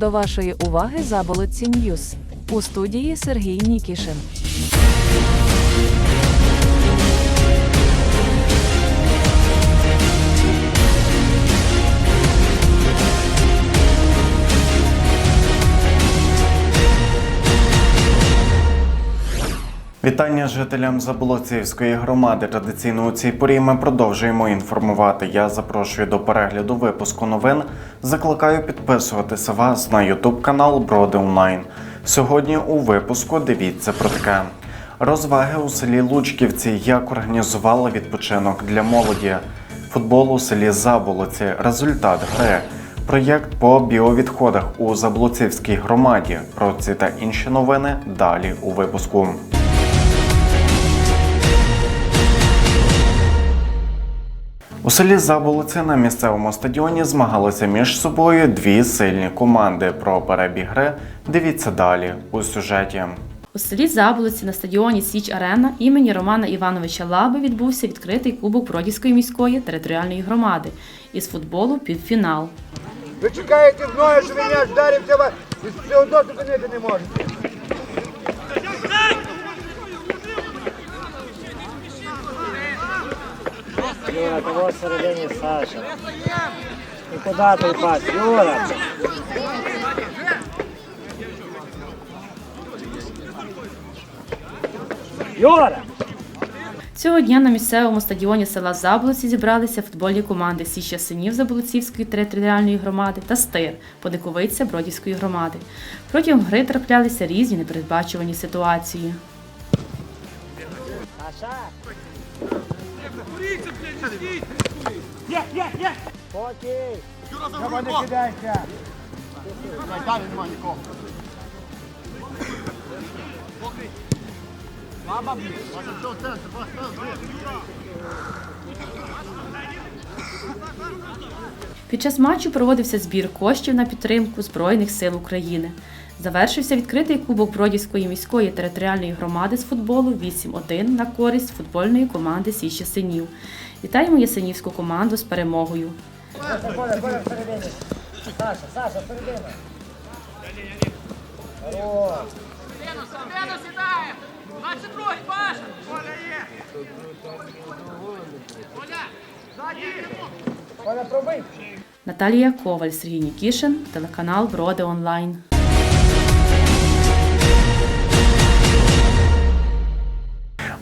До вашої уваги Заболотці Ньюс. У студії Сергій Нікішин. Вітання жителям Заболоцівської громади. Традиційно у цій порі ми продовжуємо інформувати. Я запрошую до перегляду випуску новин. Закликаю підписуватися вас на YouTube канал Броди Онлайн. Сьогодні у випуску дивіться про таке. Розваги у селі Лучківці, як організували відпочинок для молоді, футбол у селі Заболоці, результат гри, проєкт по біовідходах у Заблоцівській громаді. Про ці та інші новини далі у випуску. У селі Заболоці на місцевому стадіоні змагалися між собою дві сильні команди. Про перебіг гри дивіться далі у сюжеті. У селі Заболоці на стадіоні Січ Арена імені Романа Івановича Лаби відбувся відкритий кубок Бродівської міської територіальної громади із футболу півфінал. Ви чекаєте ноги, що він м'яч вдарив, це вас і все одно зупинити не можете. Юра, того всередині Саша. І куди той пас? Юра! Юра! Цього дня на місцевому стадіоні села Заболоці зібралися футбольні команди Січа синів Заболоцівської територіальної громади та Стир Подиковиця Бродівської громади. Протягом гри траплялися різні непередбачувані ситуації. Саша! Спокій! Треба не кидайся. Під час матчу проводився збір коштів на підтримку Збройних сил України. Завершився відкритий кубок Бродівської міської територіальної громади з футболу 8-1 на користь футбольної команди Січі Синів. Вітаємо Ясенівську команду з перемогою. Наталія Коваль, Сергій Нікішин, телеканал Броди Онлайн.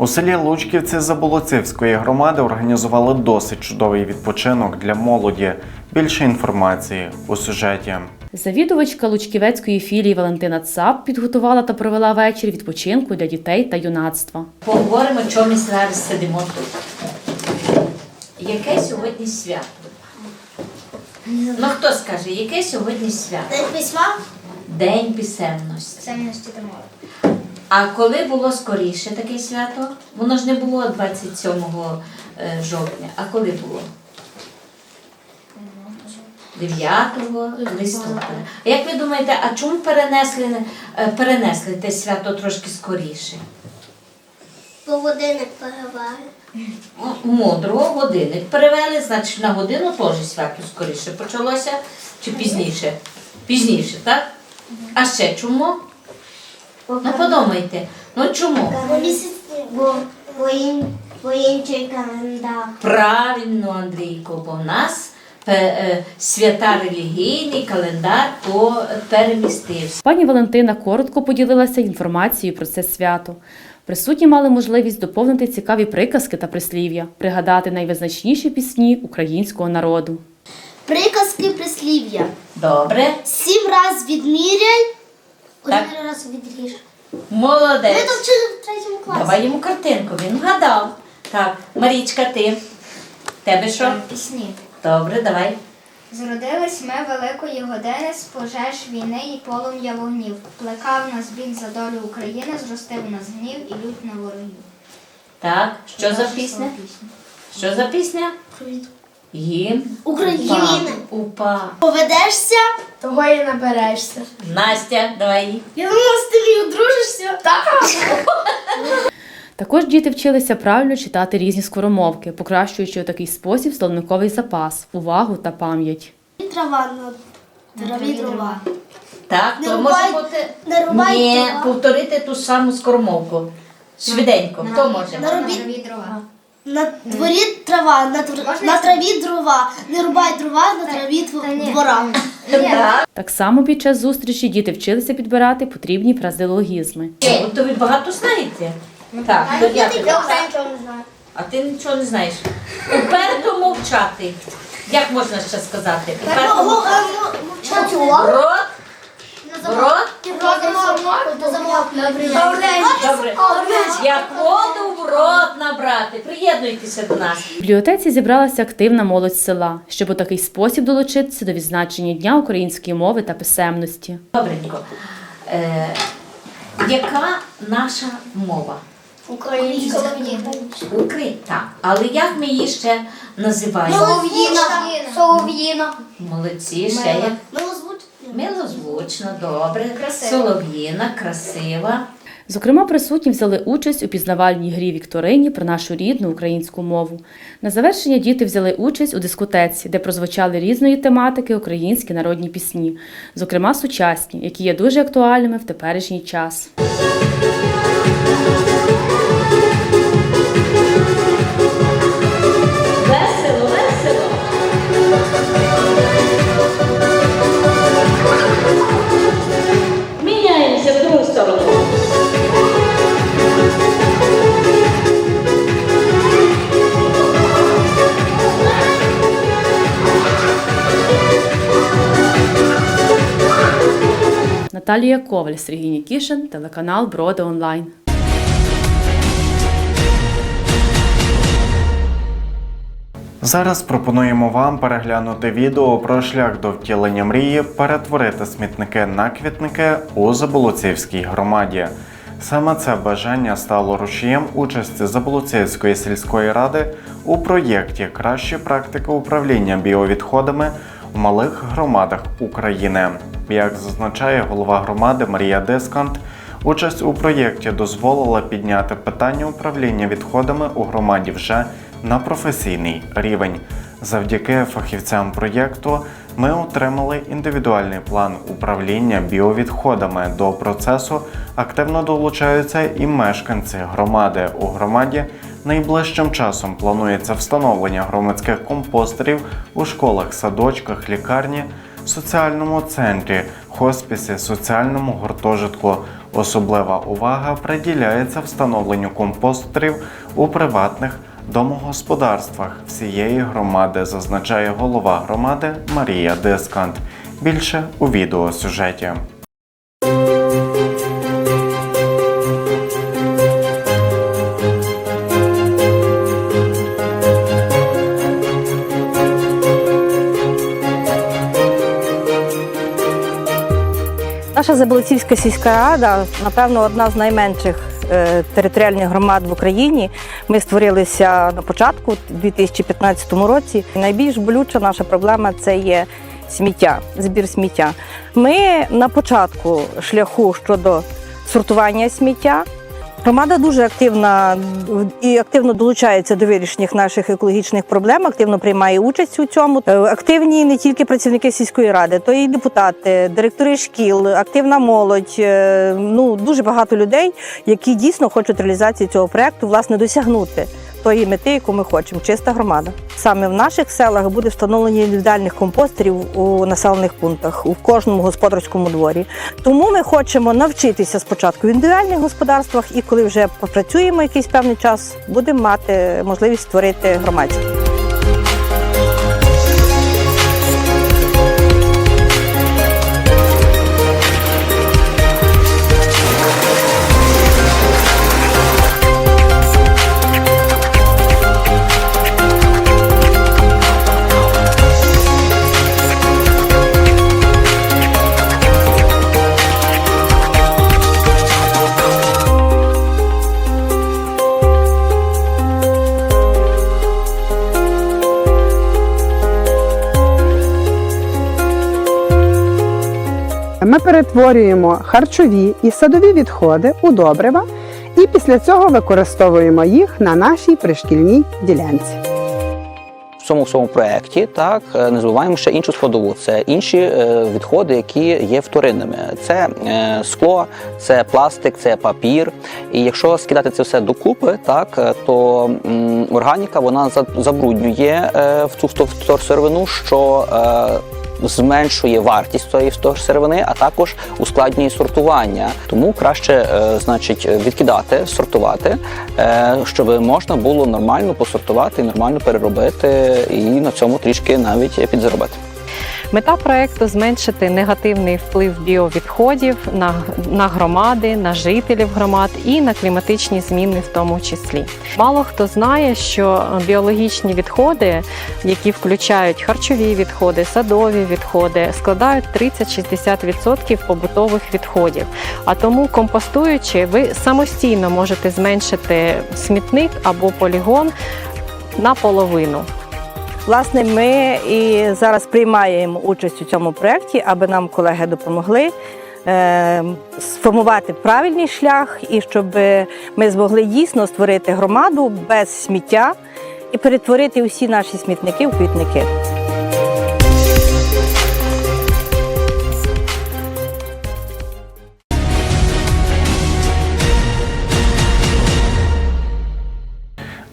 У селі Лучківці Заболоцівської громади організували досить чудовий відпочинок для молоді. Більше інформації у сюжеті. Завідувачка Лучківецької філії Валентина Цап підготувала та провела вечір відпочинку для дітей та юнацтва. Поговоримо, чому ми зараз сидимо тут. Яке сьогодні свято? Ну хто скаже, яке сьогодні свято? День письма День писемності. писемності та мови. А коли було скоріше таке свято? Воно ж не було 27 е, жовтня. А коли було? 9 листопада. А як ви думаєте, а чому перенесли, е, перенесли те свято трошки скоріше? Бо годинник переваги. Мудрого годинник перевели, значить на годину теж свято скоріше почалося чи пізніше? Пізніше, так? А ще чому? Ну подумайте, ну чому? Бо місяць, бо, бо, ін, бо інший календар. Правильно, Андрійко, бо в нас е, е, свята релігійний календар по перемістився. Пані Валентина коротко поділилася інформацією про це свято. Присутні мали можливість доповнити цікаві приказки та прислів'я, пригадати найвизначніші пісні українського народу. Приказки прислів'я. Добре, Сім раз відміряй, Так. один раз відріж. Ми молодець. то вчили в третьому класі. Давай йому картинку, він вгадав. Так, Марічка, ти. Тебе що? Пісні. Добре, давай. Зродились ми великої години з пожеж війни і полум'я вогнів. Плекав нас біль за долю України, зростив нас гнів і лють на ворогів. Так, що за пісня? пісня. Що за пісня? Гімн України. Упа. Поведешся, Того і наберешся. Настя, давай. я думала, з тобі одружишся. Так. Також діти вчилися правильно читати різні скоромовки, покращуючи у такий спосіб словниковий запас, увагу та пам'ять. Трава на траві дрова. Так, Не то рубай- може бути. не рубай Ні, дрова. повторити ту саму скормовку. Швиденько. Хто може? На Траві дрова. На дворі трава, на, тр... На траві дрова. Не рубай дрова, на траві тв- двора. Так. Так само під час зустрічі діти вчилися підбирати потрібні фразеологізми. То ви багато знаєте? Так, то я нічого не знаю. А ти нічого не знаєш. Уперто мовчати. Як можна ще сказати? Уперто мовчати. Рот, рот. Добре. Як воду в рот набрати. Приєднуйтеся до нас. В бібліотеці зібралася активна молодь села, щоб у такий спосіб долучитися до відзначення Дня української мови та писемності. Добренько. Е, яка наша мова? Українська. Україна. Так. Але як ми її ще називаємо? Солов'їна. Солов'їна. Молодці, ще як? Милозвучно, добре. Красиво. Солов'їна, красива. Зокрема, присутні взяли участь у пізнавальній грі Вікторині про нашу рідну українську мову. На завершення діти взяли участь у дискотеці, де прозвучали різної тематики українські народні пісні, зокрема сучасні, які є дуже актуальними в теперішній час. Наталія Коваль, Сергій Нікішин, телеканал Броди Онлайн. Зараз пропонуємо вам переглянути відео про шлях до втілення мрії перетворити смітники на квітники у Заболоцівській громаді. Саме це бажання стало рушієм участі Заболоцівської сільської ради у проєкті Кращі практики управління біовідходами в малих громадах України. Як зазначає голова громади Марія Дискант, Участь у проєкті дозволила підняти питання управління відходами у громаді вже на професійний рівень. Завдяки фахівцям проєкту ми отримали індивідуальний план управління біовідходами. До процесу активно долучаються і мешканці громади. У громаді найближчим часом планується встановлення громадських компостерів у школах, садочках, лікарні, соціальному центрі, хоспісі, соціальному гуртожитку. Особлива увага приділяється встановленню компостерів у приватних домогосподарствах всієї громади, зазначає голова громади Марія Дискант. Більше у відеосюжеті. Наша Заболоцівська сільська рада, напевно, одна з найменших е, територіальних громад в Україні. Ми створилися на початку у 2015 році. Найбільш болюча наша проблема це є сміття, збір сміття. Ми на початку шляху щодо сортування сміття. Громада дуже активна і активно долучається до вирішення наших екологічних проблем, активно приймає участь у цьому. Е, Активні не тільки працівники сільської ради, то і депутати, директори шкіл, активна молодь. е, Ну дуже багато людей, які дійсно хочуть реалізації цього проекту, власне, досягнути тої мети, яку ми хочемо. Чиста громада. Саме в наших селах буде встановлення індивідуальних компостерів у населених пунктах у кожному господарському дворі. Тому ми хочемо навчитися спочатку в індивідуальних господарствах, і коли вже попрацюємо якийсь певний час, будемо мати можливість створити громадські. Перетворюємо харчові і садові відходи у добрива і після цього використовуємо їх на нашій пришкільній ділянці. В цьому всьому проєкті так не забуваємо ще іншу складову. Це інші е, відходи, які є вторинними. Це е, скло, це пластик, це папір. І якщо скидати це все докупи, так е, то органіка вона за- забруднює в цю сировину, що зменшує вартість цієї сировини, а також ускладнює сортування. Тому краще, е, значить, відкидати, сортувати, е, щоб можна було нормально посортувати, нормально переробити і на цьому трішки навіть підзаробити. Мета проекту зменшити негативний вплив біовідходів на, на громади, на жителів громад і на кліматичні зміни в тому числі. Мало хто знає, що біологічні відходи, які включають харчові відходи, садові відходи, складають 30-60% побутових відходів. А тому, компостуючи, ви самостійно можете зменшити смітник або полігон наполовину. Власне, ми і зараз приймаємо участь у цьому проєкті, аби нам колеги допомогли е, сформувати правильний шлях і щоб ми змогли дійсно створити громаду без сміття і перетворити усі наші смітники в квітники.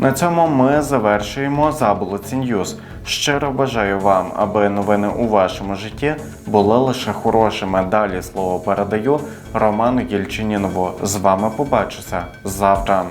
На цьому ми завершуємо Заболоці Ньюз. Щиро бажаю вам, аби новини у вашому житті були лише хорошими. Далі слово передаю Роману Єльчинінову. З вами побачуся завтра.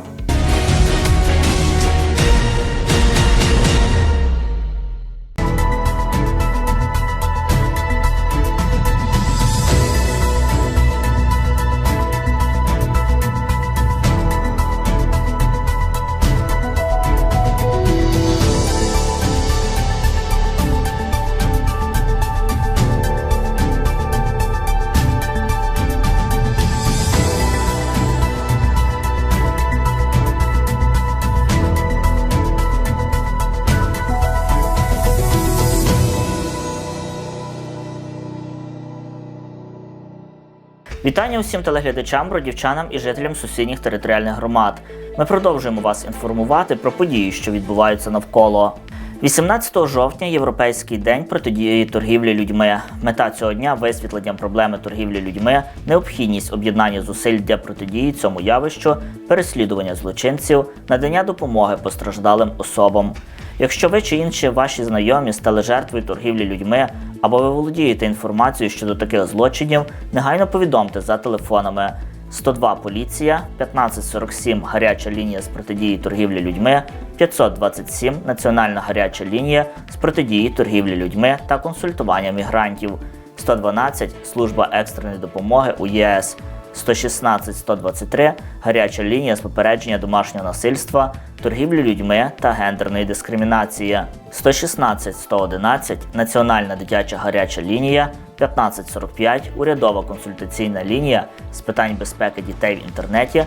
Вітання усім телеглядачам, бродівчанам і жителям сусідніх територіальних громад. Ми продовжуємо вас інформувати про події, що відбуваються навколо. 18 жовтня Європейський день протидії торгівлі людьми. Мета цього дня висвітлення проблеми торгівлі людьми, необхідність об'єднання зусиль для протидії цьому явищу, переслідування злочинців, надання допомоги постраждалим особам. Якщо ви чи інші ваші знайомі стали жертвою торгівлі людьми або ви володієте інформацією щодо таких злочинів, негайно повідомте за телефонами 102 поліція, 1547 гаряча лінія з протидії торгівлі людьми, 527 національна гаряча лінія з протидії торгівлі людьми та консультування мігрантів, 112 служба екстреної допомоги у ЄС. 116 123 гаряча лінія з попередження домашнього насильства, торгівлі людьми та гендерної дискримінації, 116 111 Національна дитяча гаряча лінія, 1545 урядова консультаційна лінія з питань безпеки дітей в інтернеті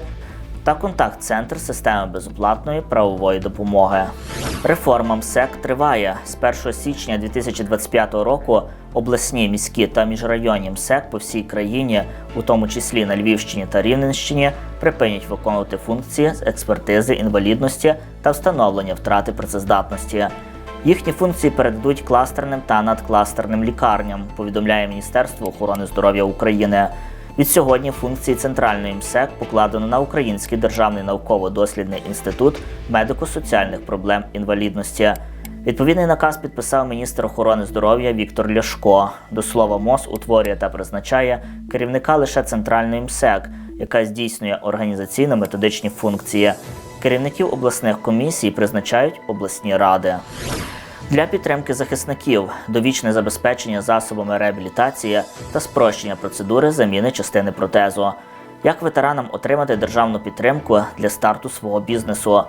та контакт-центр системи безоплатної правової допомоги. Реформа МСЕК триває з 1 січня 2025 року. Обласні, міські та міжрайонні МСЕК по всій країні, у тому числі на Львівщині та Рівненщині, припинять виконувати функції з експертизи інвалідності та встановлення втрати працездатності. Їхні функції передадуть кластерним та надкластерним лікарням, повідомляє Міністерство охорони здоров'я України. Від сьогодні функції центральної МСЕК покладено на Український державний науково-дослідний інститут медико-соціальних проблем інвалідності. Відповідний наказ підписав міністр охорони здоров'я Віктор Ляшко. До слова, МОЗ утворює та призначає керівника лише центральної МСЕК, яка здійснює організаційно-методичні функції. Керівників обласних комісій призначають обласні ради. Для підтримки захисників, довічне забезпечення засобами реабілітації та спрощення процедури заміни частини протезу. Як ветеранам отримати державну підтримку для старту свого бізнесу?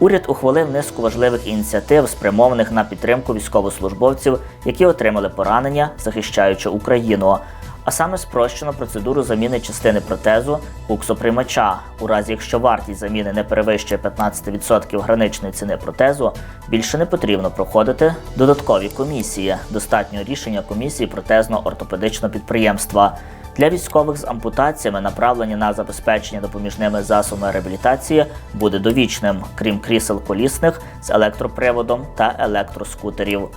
Уряд ухвалив низку важливих ініціатив, спрямованих на підтримку військовослужбовців, які отримали поранення, захищаючи Україну. А саме спрощено процедуру заміни частини протезу куксоприймача. У разі якщо вартість заміни не перевищує 15% граничної ціни протезу, більше не потрібно проходити додаткові комісії. Достатньо рішення комісії протезно-ортопедичного підприємства. Для військових з ампутаціями направлення на забезпечення допоміжними засобами реабілітації буде довічним, крім крісел колісних з електроприводом та електроскутерів.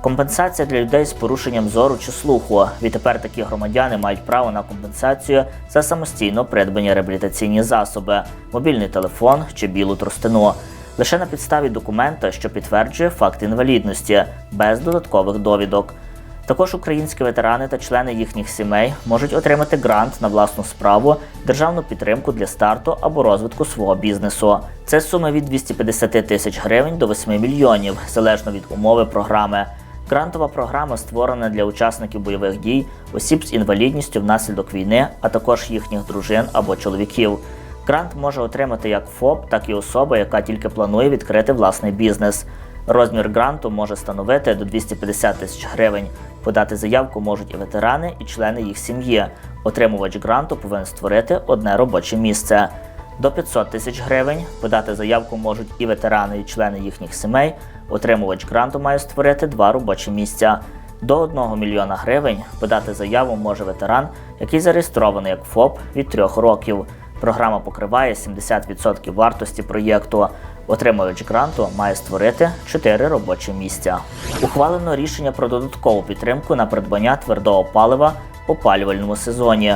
Компенсація для людей з порушенням зору чи слуху. Відтепер такі громадяни мають право на компенсацію за самостійно придбані реабілітаційні засоби, мобільний телефон чи білу тростину. Лише на підставі документа, що підтверджує факт інвалідності, без додаткових довідок. Також українські ветерани та члени їхніх сімей можуть отримати грант на власну справу, державну підтримку для старту або розвитку свого бізнесу. Це суми від 250 тисяч гривень до 8 мільйонів, залежно від умови програми. Грантова програма створена для учасників бойових дій, осіб з інвалідністю внаслідок війни, а також їхніх дружин або чоловіків. Грант може отримати як ФОП, так і особа, яка тільки планує відкрити власний бізнес. Розмір гранту може становити до 250 тисяч гривень. Подати заявку можуть і ветерани, і члени їх сім'ї. Отримувач гранту повинен створити одне робоче місце. До 500 тисяч гривень подати заявку можуть і ветерани, і члени їхніх сімей. Отримувач гранту має створити два робочі місця. До 1 мільйона гривень подати заяву може ветеран, який зареєстрований як ФОП від 3 років. Програма покриває 70% вартості проєкту. Отримувач гранту має створити 4 робочі місця. Ухвалено рішення про додаткову підтримку на придбання твердого палива в опалювальному сезоні.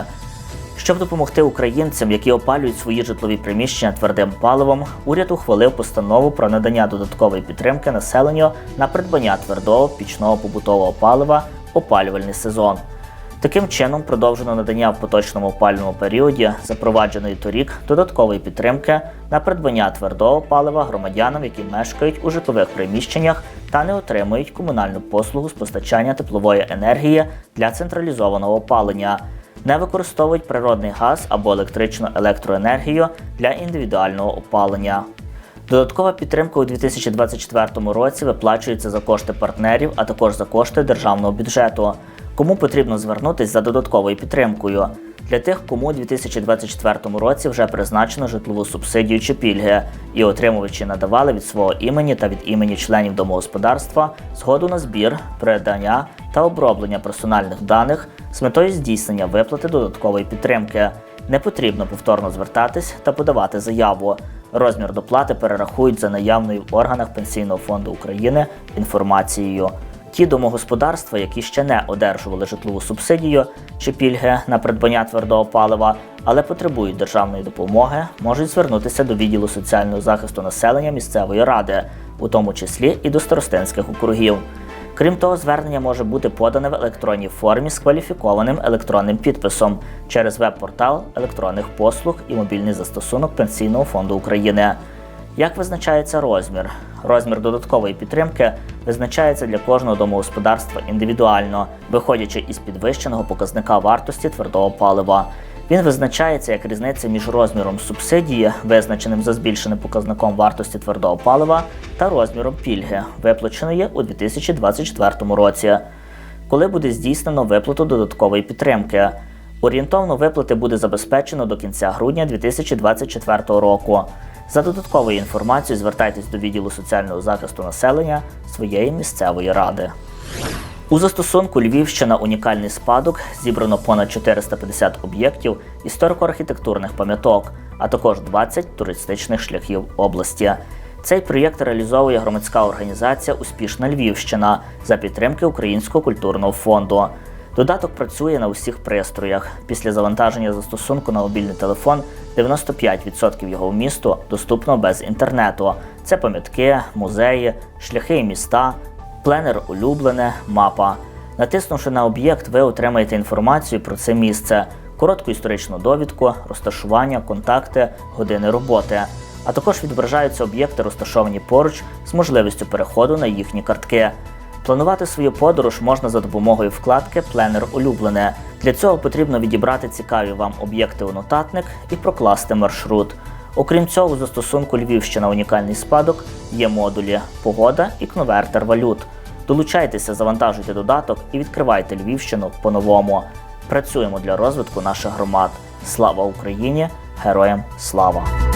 Щоб допомогти українцям, які опалюють свої житлові приміщення твердим паливом, уряд ухвалив постанову про надання додаткової підтримки населенню на придбання твердого пічного побутового палива опалювальний сезон. Таким чином, продовжено надання в поточному опалювальному періоді запровадженої торік додаткової підтримки на придбання твердого палива громадянам, які мешкають у житлових приміщеннях та не отримують комунальну послугу з постачання теплової енергії для централізованого опалення не використовують природний газ або електричну електроенергію для індивідуального опалення. Додаткова підтримка у 2024 році виплачується за кошти партнерів, а також за кошти державного бюджету. Кому потрібно звернутися за додатковою підтримкою? Для тих, кому у 2024 році вже призначено житлову субсидію чи пільги, і отримувачі надавали від свого імені та від імені членів домогосподарства згоду на збір, передання та оброблення персональних даних з метою здійснення виплати додаткової підтримки. Не потрібно повторно звертатись та подавати заяву. Розмір доплати перерахують за наявною в органах Пенсійного фонду України інформацією. Ті домогосподарства, які ще не одержували житлову субсидію чи пільги на придбання твердого палива, але потребують державної допомоги, можуть звернутися до відділу соціального захисту населення місцевої ради, у тому числі і до старостинських округів. Крім того, звернення може бути подане в електронній формі з кваліфікованим електронним підписом через веб-портал електронних послуг і мобільний застосунок Пенсійного фонду України. Як визначається розмір? Розмір додаткової підтримки визначається для кожного домогосподарства індивідуально, виходячи із підвищеного показника вартості твердого палива. Він визначається як різниця між розміром субсидії, визначеним за збільшеним показником вартості твердого палива, та розміром пільги, виплаченої у 2024 році. Коли буде здійснено виплату додаткової підтримки. Орієнтовно виплати буде забезпечено до кінця грудня 2024 року. За додатковою інформацією звертайтесь до відділу соціального захисту населення своєї місцевої ради. У застосунку Львівщина унікальний спадок зібрано понад 450 об'єктів історико-архітектурних пам'яток, а також 20 туристичних шляхів області. Цей проєкт реалізовує громадська організація Успішна Львівщина за підтримки Українського культурного фонду. Додаток працює на усіх пристроях. Після завантаження застосунку на мобільний телефон 95% його вмісту доступно без інтернету. Це пам'ятки, музеї, шляхи і міста, пленер улюблене, мапа. Натиснувши на об'єкт, ви отримаєте інформацію про це місце, коротку історичну довідку, розташування, контакти, години роботи. А також відображаються об'єкти, розташовані поруч з можливістю переходу на їхні картки. Планувати свою подорож можна за допомогою вкладки Пленер улюблене. Для цього потрібно відібрати цікаві вам об'єкти у нотатник і прокласти маршрут. Окрім цього, у застосунку Львівщина унікальний спадок є модулі Погода і конвертер валют. Долучайтеся, завантажуйте додаток і відкривайте Львівщину по-новому. Працюємо для розвитку наших громад. Слава Україні! Героям слава!